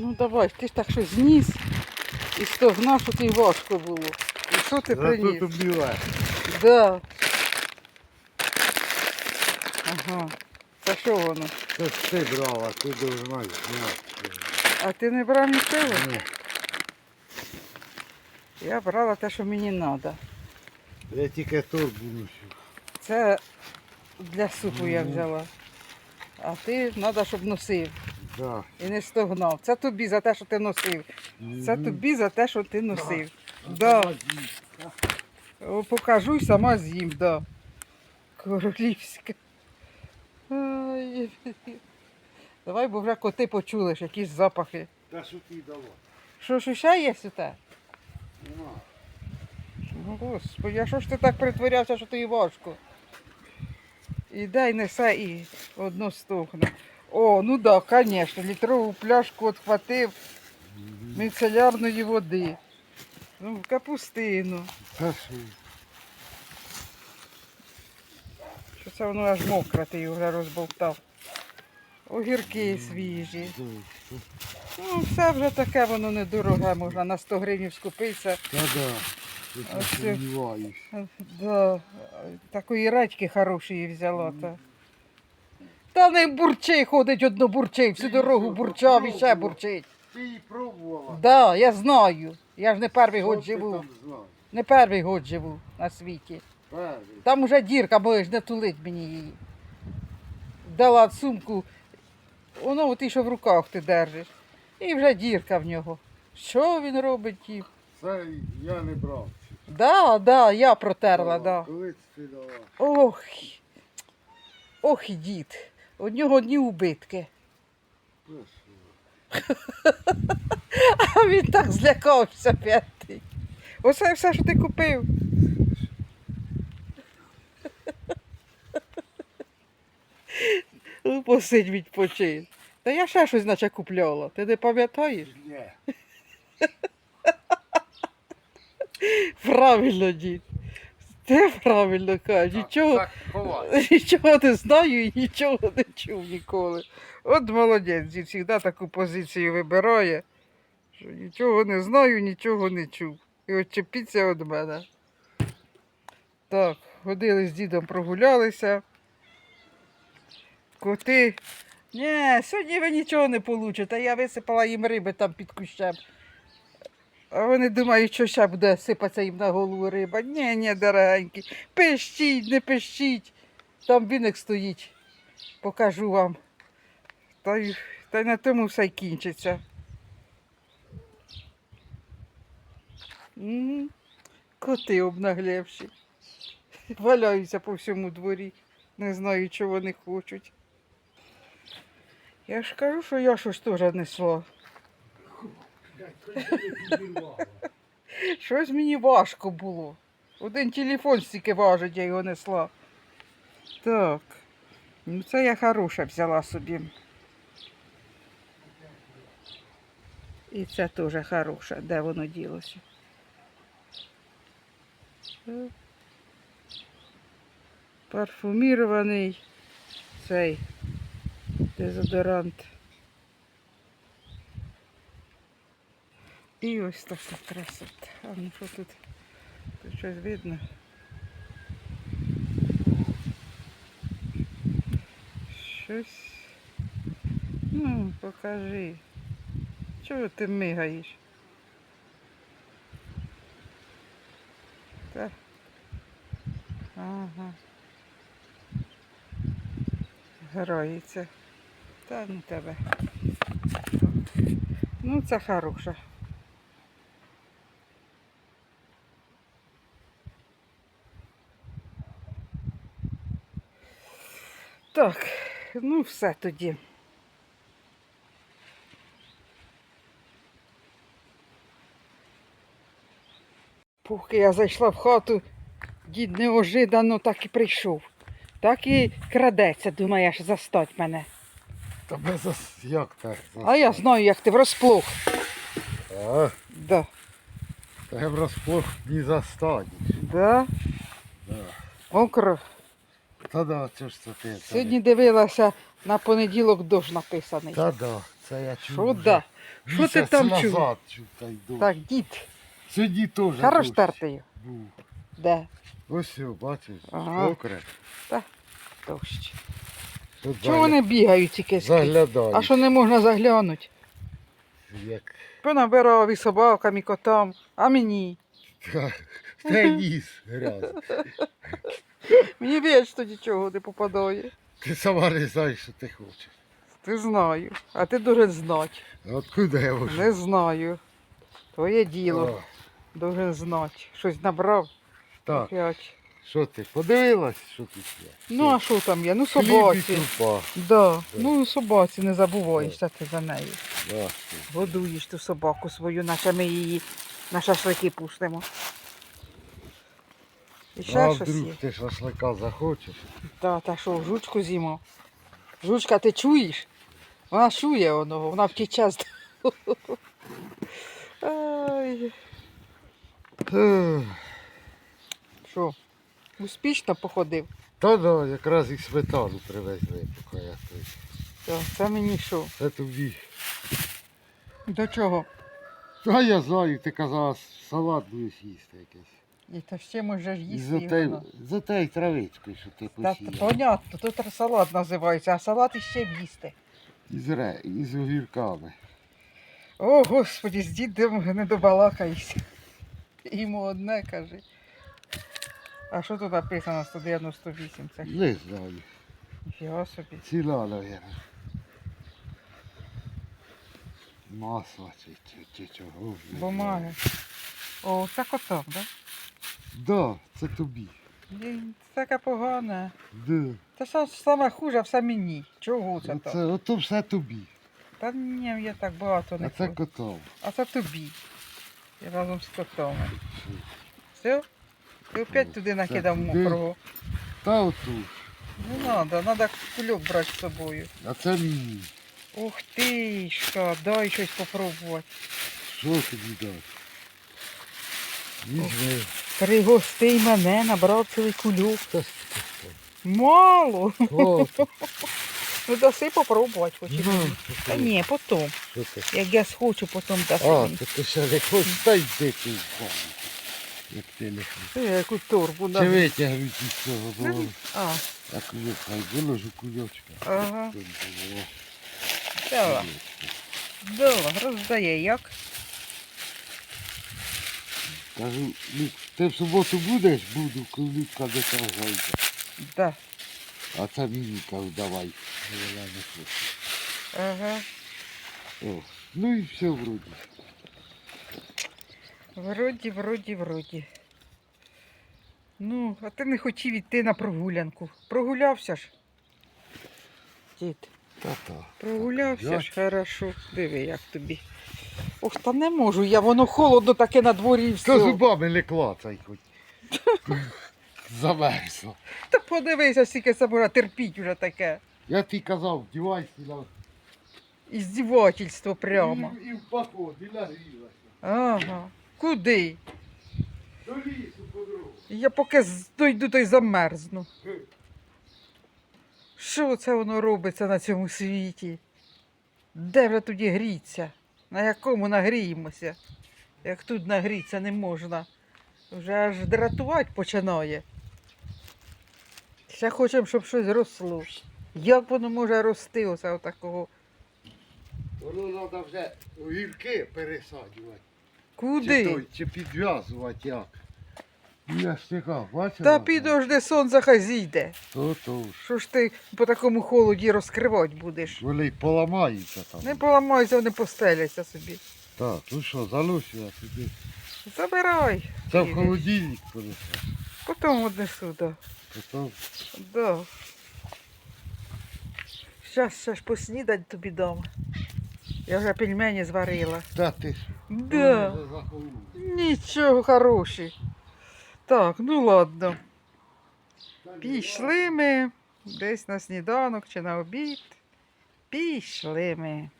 Ну давай, ти ж так що зніс і стогнав, що тобі важко було. І що ти Зато приніс? тобі легше. Да. Ага. Та що воно? Це ж ти брала, ти должна зняти. А ти не брав нічого? Ні. Я брала те, що мені треба. Я тільки торбу ношу. Це для супу я взяла. А ти треба, щоб носив Да. і не стогнав. Це тобі за те, що ти носив. Це тобі за те, що ти носив. Да. О, Покажу і сама з'їм, да. Королівська. Ай. Давай, бо вже коти почули, ж якісь запахи. Та що ти дала? Що ж ще є тебе? Нема. Ну, господи, а що ж ти так притворявся, що тобі важко? Іде й несе і одно стогне. О, ну так, да, звісно, літрову пляшку відхватив міцелярної води. Ну, капустину. Що? Це воно аж мокре, ти його вже розболтав. Огірки свіжі. Ну, все вже таке, воно недороге, можна на 100 гривень скупитися. Та да. Ти не сумніваюсь. Да, такої редьки хорошої взяла. Та. Та не бурчи ходить одно бурчить, всю дорогу бурчав і ще бурчить. Ти її пробувала. Да, я знаю. Я ж не перший Що год ти живу. там знаєш? Не перший год живу на світі. Перший. Там уже дірка, можеш не тулить мені її. Дала сумку, воно ти що в руках ти держиш. І вже дірка в нього. Що він робить? ті? Це я не брав. Да, да, я протерла, да. Коли ти дала? Ох, ох дід. У нього одні убитки. А він так злякався п'ятий. Оце все, що ти купив. Ну, посидь відпочинь. Та я ще щось наче купляла. Ти не пам'ятаєш? Ні. Правильно, дід. Ти правильно кажеш. Нічого, Так, нічого не знаю і нічого не чув ніколи. От молодець, дід завжди таку позицію вибирає, що нічого не знаю, нічого не чув. І отчепіться від мене. Так, ходили з дідом, прогулялися. Коти. Ні, сьогодні ви нічого не получите. Я висипала їм риби там під кущем. А вони думають, що ще буде сипатися їм на голову риба. Ні, ні, дорогенькі. Пищіть, не пищіть. Там віник стоїть. Покажу вам. Та й, та на тому все й кінчиться. М, Коти обнаглевші. Валяються по всьому дворі. Не знаю, чого вони хочуть. Я ж кажу, що я щось теж несла. Щось мені важко було. Один телефон стільки важить, я його несла. Так. Ну це я хороша взяла собі. І це теж хороше. Де воно ділося? Парфумірований цей дезодорант. І ось така красота. А ну що тут? Тут щось видно? Щось. Ну, покажи. Чого ти мигаєш? Так. Ага. Грається. Та ну тебе. Ну, це хороша. Так, ну все тоді. Поки я зайшла в хату, дід неожиданно так і прийшов. Так і крадеться, думаєш, застать мене. Тебе зас... Як так? А я знаю, як ти врозплох. А, Да. тебе врозплох не застанеш. Да? Да. Мокро. Та да, це ж це. Сьогодні дивилася на понеділок дощ написаний. Та да, Це я чув. Що вже да? Що ти місяць там чув? назад чув та дощ. Так, дід, Сьогодні теж хорош дощ був. Де? Ось все, бачиш, Ага. мокре. Дощ. Тут Чого вони бігають ці киски? Заглядають. А що не можна заглянути? Як... Понабирав і собакам, і котам, а мені. Та ніс грязь. Мені вічно нічого не попадає. Ти сама не знаєш, що ти хочеш. Ти знаю, а ти дуже знати. Откуда я можу? Не знаю. Твоє діло. Дуже знати. Щось набрав. Так, Опять. що ти, подивилась, що тут є? Ну а що там є? Ну собаці. крупа. Да. Ну собаці не забуваєшся ти за нею. Да. Годуєш ту собаку свою, наче ми її на шашлики пустимо. І ще А щось є. вдруг ти шашлика захочеш? Та, та що, жучку з'їмо. Жучка, ти чуєш? Вона чує воно, вона втіче з Ай, Що, успішно походив? Та да, якраз і сметану привезли, поки я тут. Та, Це мені що? Це тобі. До чого? Та я знаю, ти казала, салат будеш їсти якийсь. І та ще можеш їсти. і те, воно. за те й травичкою, що ти Та, посіяв. понятно, тут салат називається, а салат іще їсти. І з, ре, і огірками. О, господі, з дідом не добалакаєшся. Йому одне кажи. А що тут написано 198? Це Не знаю. ніфіга собі. Ціла, наверное. Масло чи, чи, чи чого. не Бумаги. О, це коток, так? Да? Да, це тобі. Блін, Це таке погане. Да. Та са- саме хуже, все мені. Чого це Оце, так? ото все тобі. Та ні, я так багато не А це хочу. котов. А це тобі. І разом з котом. Все? Ти опять туди накидав туди. мокрого. Та отут. Не треба, треба кульок брати з собою. А це мені. Ух ти, що, дай щось попробувати. Що тобі дати? Візьми. Пригостий мене, набрав цілий кульок. Та Мало. Ну даси попробувати хоч. і Ну. Та ні, потім. Як я схочу, потім даси А, то ти ще не хочеш, та йди ти. Як ти не хочеш. Ти яку торбу Чи витягнуть із цього, Ну, А, я кульок, хай виложу кульочка. ага. Було Давай. Давай, роздає як. Кажу, ну, ти в суботу будеш? Буду, до того зайде. Да. А це мені кажу, давай. Не. Ага. О, ну і все вроді. Вроді, вроді, вроді. Ну, а ти не хотів йти на прогулянку. Прогулявся ж. Дід, Та-та. прогулявся Так, ж, хорошо. Диви, як тобі. Ох, та не можу я, воно холодно таке на дворі і Та все. зубами не клацай хоч. Замерзла. Та подивися, скільки це можна терпіть вже таке. Я тобі казав, вдівайся на... Іздівательство прямо. І, і в поход, і нагрілася. Ага. Куди? До лісу по. Я поки дойду, то й замерзну. Що це воно робиться на цьому світі? Де вже тоді гріться? На якому нагріємося? Як тут нагрітися не можна. Вже аж дратувати починає. Ще хочемо, щоб щось росло. Як воно може рости оце отакого? Воно треба вже огірки пересаджувати. Куди? Чи, чи підв'язувати як. Я ж чекав, бачила? Та підожди, сонце хай зійде. То, то ж. Що ж ти по такому холоді розкривати будеш? Вони й поламаються там. Не поламаються, вони постеляться собі. Так, ну що, залишила собі. Забирай. Це в Ігор. холодильник понесеш. Потім однесу, да. Потім Да. Щас ще ж поснідать тобі дома. Я вже пельмені зварила. Та ти ж. Да. Нічого хороші. Так, ну ладно. Пішли ми десь на сніданок чи на обід. Пішли ми.